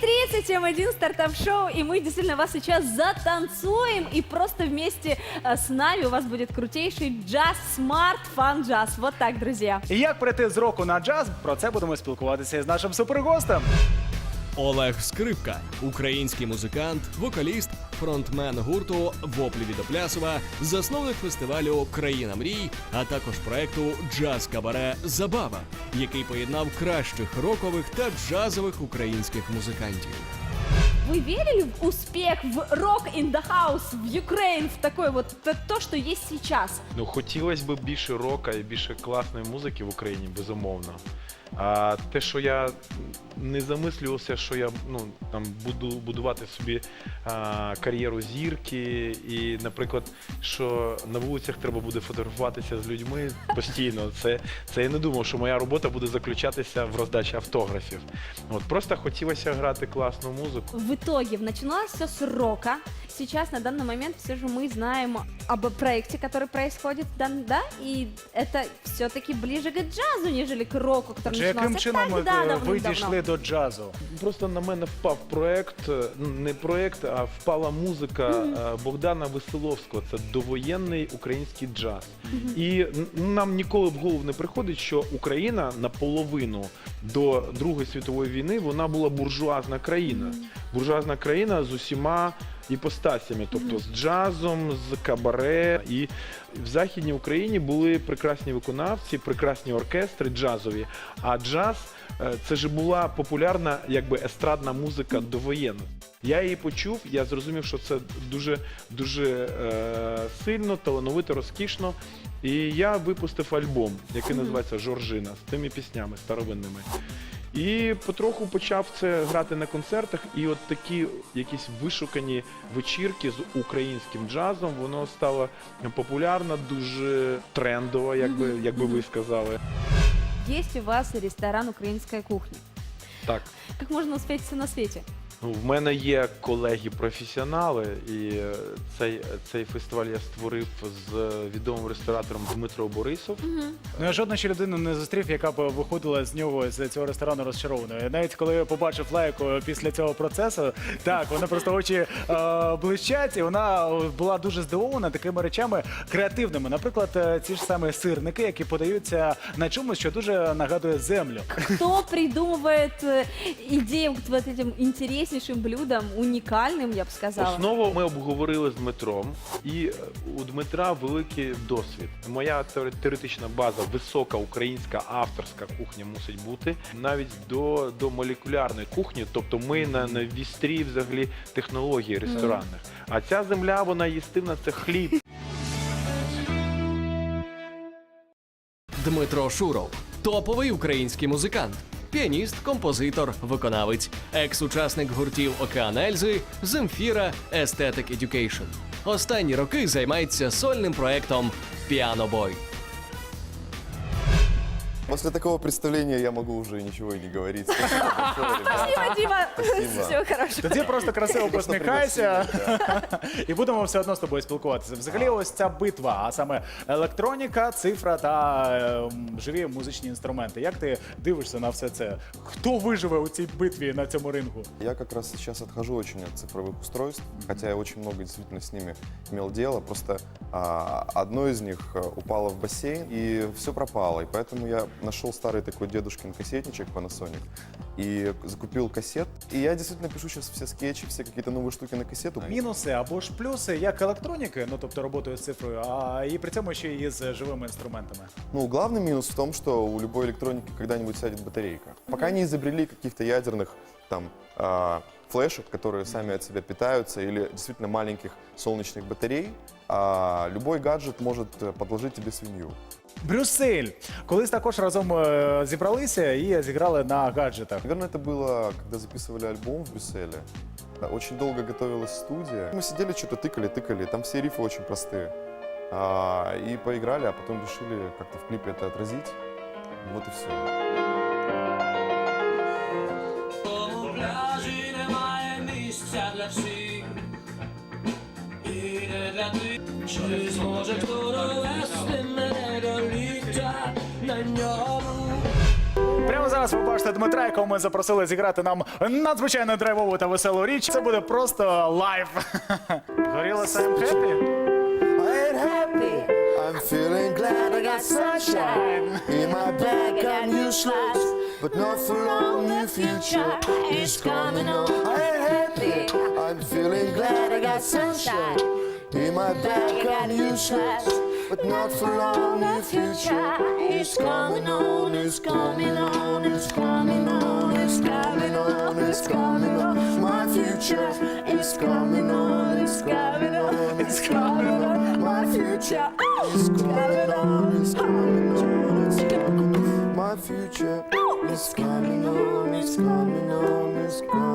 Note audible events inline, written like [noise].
9.30, М1, стартап-шоу, и мы действительно вас сейчас затанцуем, и просто вместе э, с нами у вас будет крутейший джаз, смарт, фан джаз. Вот так, друзья. І як прийти з року на джаз? Про це будемо спілкуватися з нашим супергостем. Олег Скрипка, український музикант, вокаліст, фронтмен гурту Воплі від Оплясова, засновник фестивалю Країна мрій, а також проекту Джаз Кабаре Забава, який поєднав кращих рокових та джазових українських музикантів. Вы верили в успех, в рок in the house, в Ukraine, в такое вот т- то, что есть сейчас? Ну, хотілося б більше рока і більше класної музики в Україні, безумовно. А те, що я не замислювався, що я ну, там буду будувати собі а, кар'єру зірки, і, наприклад, що на вулицях треба буде фотографуватися з людьми постійно. Це, це я не думав, що моя робота буде заключатися в роздачі автографів. От просто хотілося грати класну музику. В итоге начиналось все с рока. Сейчас, на данный момент, все же мы знаем об проекте, который происходит, да, да? и это все-таки ближе к джазу, нежели к року, который Чи яким начинался чином тогда, е, ви давным-давно. дійшли до джазу? Просто на мене впав проект, е, ну, не проект, а впала музика е, Богдана Веселовського. Це довоєнний український джаз. І н- нам ніколи в голову не приходить, що Україна наполовину до Другої світової війни вона була буржуазна країна. Буржуазна країна з усіма іпостасями, тобто з джазом, з кабаре. І в Західній Україні були прекрасні виконавці, прекрасні оркестри джазові. А джаз е, це ж була популярна якби естрадна музика довоєнна. Я її почув, я зрозумів, що це дуже дуже е, сильно, талановито, розкішно. І я випустив альбом, який називається Жоржина з тими піснями старовинними. І потроху почав це грати на концертах, і от такі якісь вишукані вечірки з українським джазом, воно стало популярно, дуже трендово, як би, як би ви сказали. Є у вас ресторан українська кухня. Так. Як можна успіти все на свете? Ну, в мене є колеги-професіонали, і е, цей, цей фестиваль я створив з відомим ресторатором Дмитро Борисов. Ну я жодну ще людину не зустрів, яка б виходила з нього з цього ресторану розчарованою. Навіть коли я побачив лайку після цього процесу, так вона просто очі е, блищать, і вона була дуже здивована такими речами креативними. Наприклад, е, ці ж самі сирники, які подаються на чомусь, що дуже нагадує землю. Кто придумывает э, идею к вот этим интереснейшим блюдам, уникальным, я бы сказала? Основу ми обговорили з Дмитром, і у Дмитра великий досвід. Моя теоре- теоретична база, висока українська авторська кухня мусить бути навіть до, до молекулярної кухні. Тобто ми на, на вістрі взагалі технологій ресторанних. А ця земля, вона їстивна, це хліб. Дмитро Шуров, топовий український музикант, піаніст, композитор, виконавець, екс-учасник гуртів Океан Ельзи, Земфіра, Aesthetic Education. Останні роки займається сольним проектом Piano Boy. После такого представления я могу уже ничего и не говорить. Спасибо большое, ребята. Спасибо, [laughs] Дима. Спасибо. Все хорошо. Тоді просто красиво Просто посміхайся. пригласили, да. І будемо все одно з тобою спілкуватися. Взагалі, ось ця битва, а саме електроніка, цифра та е, м, живі музичні інструменти. Як ти дивишся на все це? Хто виживе у цій битві на цьому рингу? Я как раз сейчас отхожу очень от цифровых устройств, хотя я очень много действительно с ними имел дело. Просто а, одно из них э, упало в бассейн, и все пропало. И поэтому я нашел старый такой дедушкин кассетничек Panasonic и закупил кассет. И я действительно пишу сейчас все скетчи, все какие-то новые штуки на кассету. Мінуси або ж плюси як електроніки, ну тобто роботою з цифрою, а і при цьому ще і з живими інструментами. Ну, главный минус в том, что у любой электроники когда-нибудь сядет батарейка. Пока не изобрели каких-то ядерных там а, флешек, которые сами от себя питаются, или действительно маленьких солнечных батарей, а, любой гаджет может э, подложить тебе свинью. Брюссель. Колись також разом е, зібралися і зіграли на гаджетах. Наверное, это было, когда записывали альбом в Брюсселе. Да, Очень долго готовилась студия. Мы сидели, что-то тыкали, тыкали. Там все рифы очень простые. А, и поиграли, а потом решили как-то в клипе это отразить. Вот и все. Чи зможе хто довести мене до ліття на Прямо зараз ви бачите Дмитра, якого ми запросили зіграти нам надзвичайно драйвову та веселу річ. Це буде просто лайв. [laughs] Горіло I'm happy? Ain't happy. I'm feeling glad I got sunshine in my bag. I'm useless, but not for long. The future is coming on. I happy. I'm feeling glad I got sunshine in my bag. I'm useless, but not for long. The future is coming on. It's coming on. It's coming on. It's coming on. It's coming on. My future is coming on. It's coming on. It's coming on. My future is coming on. It's coming on. It's coming on. My future is coming on. It's coming on. It's coming on.